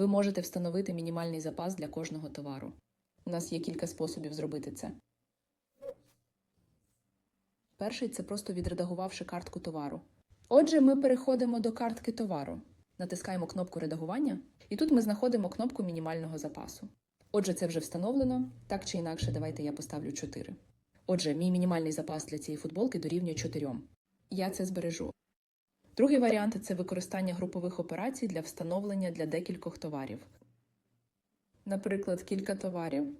Ви можете встановити мінімальний запас для кожного товару. У нас є кілька способів зробити це. Перший це просто відредагувавши картку товару. Отже, ми переходимо до картки товару, натискаємо кнопку редагування, і тут ми знаходимо кнопку мінімального запасу. Отже, це вже встановлено. Так чи інакше, давайте я поставлю 4. Отже, мій мінімальний запас для цієї футболки дорівнює 4. Я це збережу. Другий варіант це використання групових операцій для встановлення для декількох товарів. Наприклад, кілька товарів.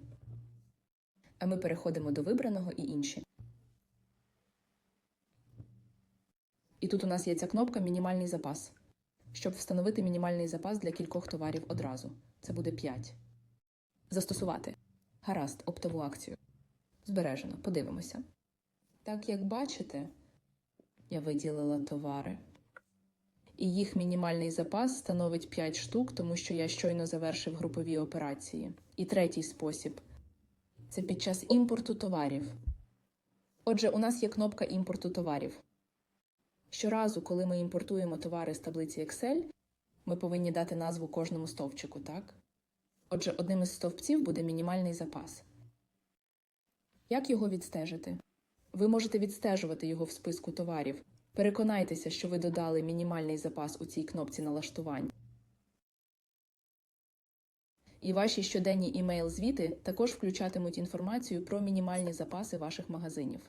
А ми переходимо до вибраного і інші. І тут у нас є ця кнопка Мінімальний запас. Щоб встановити мінімальний запас для кількох товарів одразу. Це буде 5. Застосувати. Гаразд, оптову акцію. Збережено. Подивимося. Так як бачите, я виділила товари. І їх мінімальний запас становить 5 штук, тому що я щойно завершив групові операції. І третій спосіб це під час імпорту товарів. Отже, у нас є кнопка імпорту товарів. Щоразу, коли ми імпортуємо товари з таблиці Excel, ми повинні дати назву кожному стовпчику, так? Отже, одним із стовпців буде мінімальний запас. Як його відстежити? Ви можете відстежувати його в списку товарів. Переконайтеся, що ви додали мінімальний запас у цій кнопці налаштувань. І ваші щоденні імейл-звіти також включатимуть інформацію про мінімальні запаси ваших магазинів.